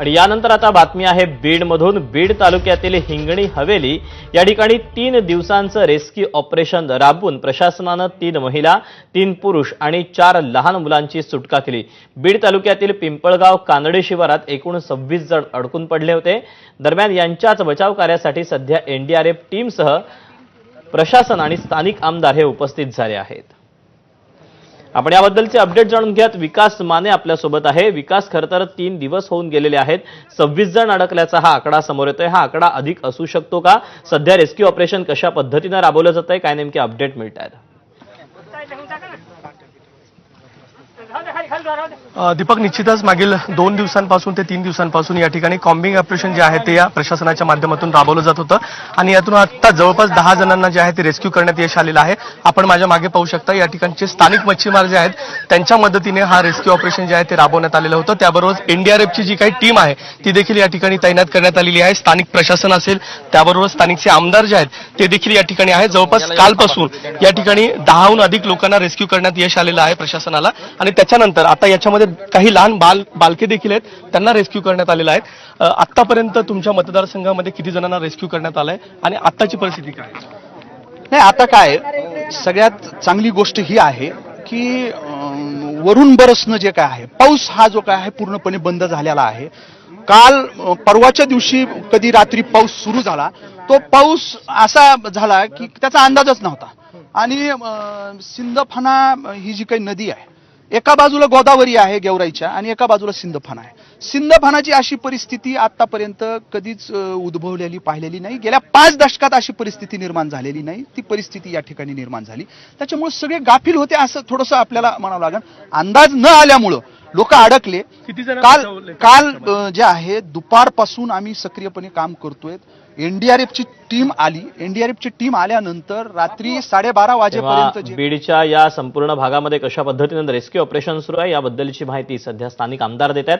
आणि यानंतर आता बातमी आहे बीडमधून बीड तालुक्यातील हिंगणी हवेली. या ठिकाणी तीन दिवसांचं रेस्क्यू ऑपरेशन राबवून प्रशासनानं तीन महिला तीन पुरुष आणि चार लहान मुलांची सुटका केली. बीड तालुक्यातील पिंपळगाव कानडे शिवारात एकूण सव्वीस जण अडकून पडले होते. दरम्यान यांच्याच बचाव कार्यासाठी सध्या एनडीआरएफ टीमसह प्रशासन आणि स्थानिक आमदार हे उपस्थित झाले आहेत. आपण याबद्दलचे अपडेट जाणून घ्यात विकास माने आपल्यासोबत आहे. विकास खरं तर तीन दिवस होऊन गेलेले आहेत. सव्वीस जण अडकल्याचा हा आकडा समोर येतोय. हा आकडा अधिक असू शकतो का? सध्या रेस्क्यू ऑपरेशन कशा पद्धतीनं राबवलं जात आहे काय नेमके अपडेट मिळत आहेत दीपक निश्चितच मागील दोन दिवसांपासून ते तीन दिवसांपासून या ठिकाणी कॉम्बिंग ऑपरेशन जे आहे ते या प्रशासनाच्या माध्यमातून राबवलं जात होतं. आणि यातून आता जवळपास दहा जणांना जे आहे ते रेस्क्यू करण्यात यश आलेलं आहे. आपण माझ्या मागे पाहू शकता या ठिकाणचे स्थानिक मच्छीमार जे आहेत त्यांच्या मदतीने हा रेस्क्यू ऑपरेशन जे आहे ते राबवण्यात आलेलं होतं. त्याबरोबर एनडीआरएफची जी काही टीम आहे ती देखील या ठिकाणी तैनात करण्यात आलेली आहे. स्थानिक प्रशासन असेल त्याबरोबर स्थानिकचे आमदार जे आहेत ते देखील या ठिकाणी आहेत जवळपास कालपासून या ठिकाणी दहाहून अधिक लोकांना रेस्क्यू करण्यात यश आलेलं आहे प्रशासनाला. आणि त्याच्यानंतर तर आता याच्यामध्ये काही लहान बाल बालके देखील आहेत त्यांना रेस्क्यू करण्यात आलेला आहे. आत्तापर्यंत आतापर्यंत तुमच्या मतदारसंघामध्ये किती जणांना रेस्क्यू करण्यात आलाय आणि आताची परिस्थिती काय? आहे? नाही आता काय सगळ्यात चांगली गोष्ट ही आहे की वरून बरसणं जे काय आहे पाऊस हा जो काय आहे पूर्णपणे बंद झालेला आहे. काल परवाच्या दिवशी कधी रात्री पाऊस सुरू झाला तो पाऊस असा झाला की त्याचा अंदाजच नव्हता. आणि अं, सिंदफणा ही जी काही नदी आहे एका बाजूला गोदावरी आहे गेवराईच्या आणि एका बाजूला सिंधफाना आहे. सिंधफानाची अशी परिस्थिती आतापर्यंत कधीच उद्भवलेली पाहिलेली नाही. गेल्या पाच दशकात अशी परिस्थिती निर्माण झालेली नाही. ती परिस्थिती या ठिकाणी निर्माण झाली. त्याच्यामुळे सगळे गाफील होते असं थोडंसं आपल्याला म्हणावं लागेल. अंदाज न आल्यामुळं लोक अडकले. काल? काल जे आहे दुपारपासून आम्ही सक्रियपणे काम करतोय. एनडीआरएफची टीम आली. एनडीआरएफची टीम आल्यानंतर रात्री साडेबारा वाजेपर्यंत जे बीडच्या या संपूर्ण भागामध्ये कशा पद्धतीनं रेस्क्यू ऑपरेशन सुरू आहे याबद्दलची माहिती सध्या स्थानिक आमदार देत आहेत.